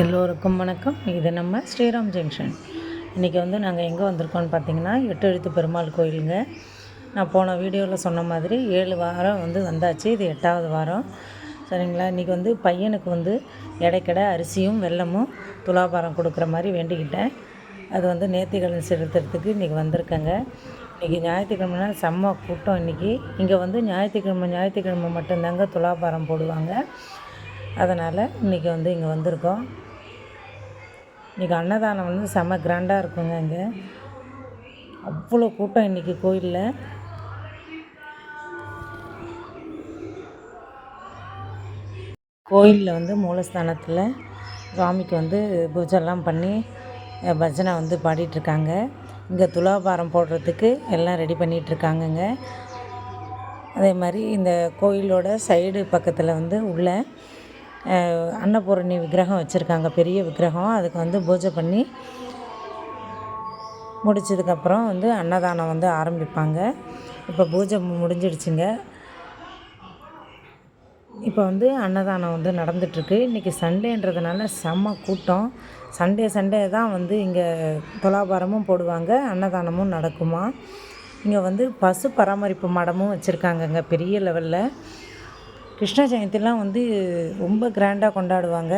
எல்லோருக்கும் வணக்கம். இது நம்ம ஸ்ரீராம் ஜங்ஷன். இன்றைக்கி வந்து நாங்கள் எங்கே வந்திருக்கோம்னு பார்த்தீங்கன்னா எட்டு எழுத்து பெருமாள் கோயிலுங்க. நான் போன வீடியோவில் சொன்ன மாதிரி ஏழு வாரம் வந்து வந்தாச்சு. இது எட்டாவது வாரம். சரிங்களா? இன்றைக்கி வந்து பையனுக்கு வந்து இடைக்கடை அரிசியும் வெல்லமும் துலாபாரம் கொடுக்குற மாதிரி வேண்டிக்கிட்டேன். அது வந்து நேர்த்திக்கடன் செலுத்துறதுக்கு இன்றைக்கி வந்திருக்கேங்க. இன்றைக்கி ஞாயிற்றுக்கிழமைனா செம்ம கூட்டம் இன்றைக்கி இங்கே வந்து ஞாயிற்றுக்கிழமை ஞாயிற்றுக்கிழமை மட்டும்தாங்க துலாபாரம் போடுவாங்க. அதனால் இன்றைக்கி வந்து இங்கே வந்திருக்கோம். இன்றைக்கி அன்னதானம் வந்து செம்ம கிராண்டாக இருக்குங்க இங்கே அவ்வளோ கூட்டம் இன்றைக்கி கோயிலில். கோயிலில் வந்து மூலஸ்தானத்தில் சுவாமிக்கு வந்து பூஜைலாம் பண்ணி பஜனை வந்து பாடிட்டுருக்காங்க. இங்கே துலாபாரம் போடுறதுக்கு எல்லாம் ரெடி பண்ணிகிட்ருக்காங்கங்க அதே மாதிரி இந்த கோயிலோட சைடு பக்கத்தில் வந்து உள்ள அன்னபூரணி விக்கிரகம் வச்சுருக்காங்க பெரிய விக்கிரகம். அதுக்கு வந்து பூஜை பண்ணி முடிச்சதுக்கப்புறம் வந்து அன்னதானம் வந்து ஆரம்பிப்பாங்க. இப்போ பூஜை முடிஞ்சிடுச்சுங்க. இப்போ வந்து அன்னதானம் வந்து நடந்துட்டுருக்கு. இன்றைக்கி சண்டேன்றதுனால செம்ம கூட்டம். சண்டே சண்டே தான் வந்து இங்கே துலாபாரமும் போடுவாங்க அன்னதானமும் நடக்குமா. இங்கே வந்து பசு பராமரிப்பு மடமும் வச்சுருக்காங்கங்க பெரிய லெவலில் கிருஷ்ண ஜெயந்திலாம் வந்து ரொம்ப கிராண்டாக கொண்டாடுவாங்க.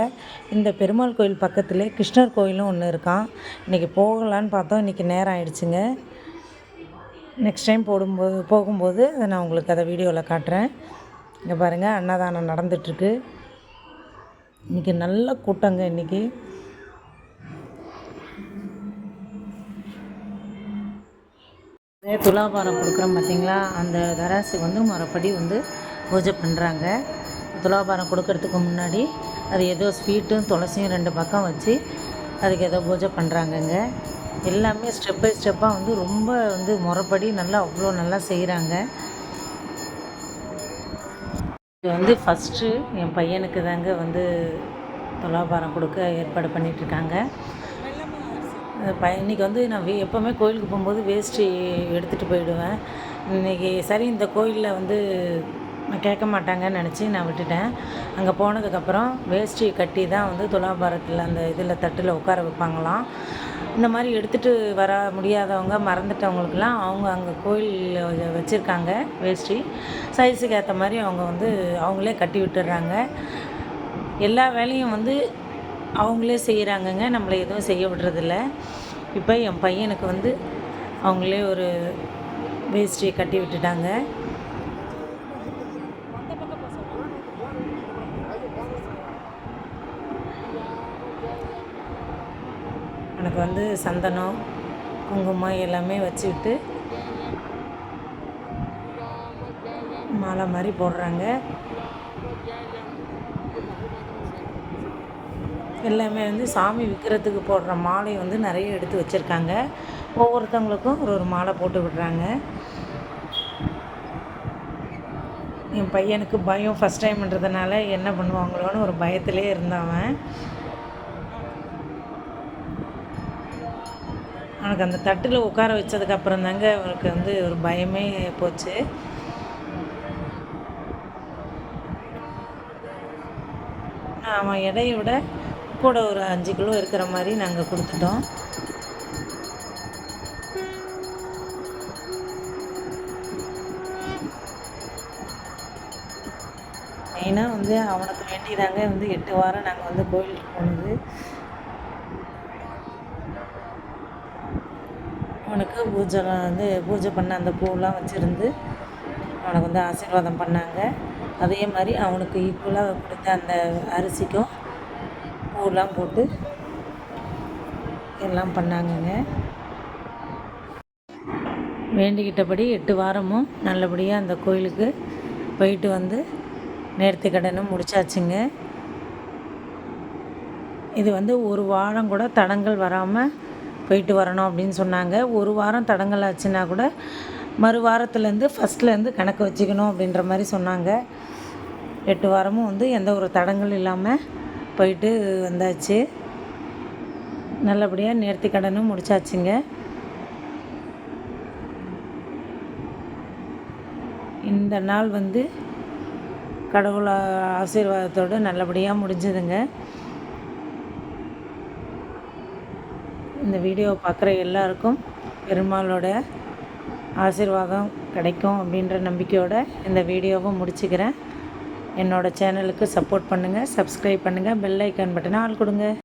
இந்த பெருமாள் கோயில் பக்கத்துலேயே கிருஷ்ணர் கோயிலும் ஒன்று இருக்கான் இன்றைக்கி போகலான்னு பார்த்தோம். இன்றைக்கி நேரம் ஆயிடுச்சுங்க. நெக்ஸ்ட் டைம் போடும்போது போகும்போது அதை நான் உங்களுக்கு அதை வீடியோவில் காட்டுறேன். இங்கே பாருங்கள் அன்னதானம் நடந்துட்டுருக்கு. இன்றைக்கி நல்ல கூட்டங்க இன்றைக்கி அதே துலாபாரம் கொடுக்குறோம் பார்த்தீங்களா அந்த தராசு வந்து மறுபடி வந்து பூஜை பண்ணுறாங்க துலாபாரம் கொடுக்கறதுக்கு முன்னாடி அது ஏதோ ஸ்வீட்டும் துளசியும் ரெண்டு பக்கம் வச்சு அதுக்கு ஏதோ பூஜை பண்ணுறாங்கங்க எல்லாமே ஸ்டெப் பை ஸ்டெப்பாக வந்து ரொம்ப வந்து முறைப்படி நல்லா அவ்வளோ நல்லா செய்கிறாங்க இது வந்து ஃபஸ்ட்டு என் பையனுக்கு தாங்க வந்து துலாபாரம் கொடுக்க ஏற்பாடு பண்ணிகிட்ருக்காங்க இன்றைக்கி வந்து நான் வே எப்போவுமே கோயிலுக்கு போகும்போது வேஷ்டி எடுத்துகிட்டு போயிடுவேன். இன்றைக்கி சரி இந்த கோயிலில் வந்து கேட்க மாட்டாங்கன்னு நினச்சி நான் விட்டுட்டேன். அங்கே போனதுக்கப்புறம் வேஷ்டி கட்டி தான் வந்து துலாபாரத்தில் அந்த இதில் தட்டில் உட்கார வைப்பாங்களாம். இந்த மாதிரி எடுத்துகிட்டு வர முடியாதவங்க மறந்துட்டவங்களுக்கெல்லாம் அவங்க அங்கே கோயில் வச்சுருக்காங்க வேஷ்டி. சைஸுக்கு ஏற்ற மாதிரி அவங்க வந்து அவங்களே கட்டி விட்டுடுறாங்க எல்லா வேலையும் வந்து அவங்களே செய்கிறாங்கங்க நம்மளை எதுவும் செய்ய விடுறதில்ல. இப்போ என் பையனுக்கு வந்து அவங்களே ஒரு வேஷ்டியை கட்டி விட்டுட்டாங்க. எனக்கு வந்து சந்தனம் குங்குமம் எல்லாமே வச்சுக்கிட்டு மாலை மாதிரி போடுறாங்க. எல்லாமே வந்து சாமி விற்கிறதுக்கு போடுற மாலை வந்து நிறைய எடுத்து வச்சுருக்காங்க. ஒவ்வொருத்தவங்களுக்கும் ஒரு ஒரு மாலை போட்டு விடுறாங்க. என் பையனுக்கு பயம் ஃபஸ்ட் டைம்ன்றதுனால என்ன பண்ணுவாங்களோன்னு ஒரு பயத்திலே இருந்தவன். அவனுக்கு அந்த தட்டில் உட்கார வச்சதுக்கப்புறம் தாங்க அவனுக்கு வந்து ஒரு பயமே போச்சு. அவன் எடையை விட கூட ஒரு அஞ்சு கிலோ இருக்கிற மாதிரி நாங்கள் கொடுத்துட்டோம். மெயினாக வந்து அவனுக்கு வேண்டியதாங்க வந்து எட்டு வாரம் நாங்கள் வந்து கோயிலுக்கு போனது. அவனுக்கு பூஜைலாம் வந்து பூஜை பண்ண அந்த பூவெலாம் வச்சுருந்து அவனுக்கு வந்து ஆசீர்வாதம் பண்ணாங்க. அதே மாதிரி அவனுக்கு ஈக்குவலாக கொடுத்த அந்த அரிசிக்கும் பூவெலாம் போட்டு எல்லாம் பண்ணாங்கங்க. வேண்டிக்கிட்டபடி எட்டு வாரமும் நல்லபடியாக அந்த கோயிலுக்கு போயிட்டு வந்து நேர்த்தி கடனும் முடிச்சாச்சுங்க. இது வந்து ஒரு வாரம் கூட தடங்கள் வராமல் போயிட்டு வரணும் அப்படின்னு சொன்னாங்க. ஒரு வாரம் தடங்கள் ஆச்சுன்னா கூட மறு வாரத்துலேருந்து ஃபஸ்ட்லேருந்து கணக்கு வச்சுக்கணும் அப்படின்ற மாதிரி சொன்னாங்க. எட்டு வாரமும் வந்து எந்த ஒரு தடங்கள் இல்லாமல் போயிட்டு வந்தாச்சு. நல்லபடியாக நேர்த்தி கடனும் முடிச்சாச்சுங்க. இந்த நாள் வந்து கடவுள் ஆசீர்வாதத்தோடு நல்லபடியாக முடிஞ்சதுங்க. இந்த வீடியோ பார்க்குற எல்லாருக்கும் பெருமாளோட ஆசிர்வாதம் கிடைக்கும் அப்படின்ற நம்பிக்கையோடு இந்த வீடியோவை முடிச்சுக்கிறேன். என்னோடய சேனலுக்கு சப்போர்ட் பண்ணுங்கள் சப்ஸ்கிரைப் பண்ணுங்கள் பெல் ஐக்கான் பட்டனை ஆள் கொடுங்க.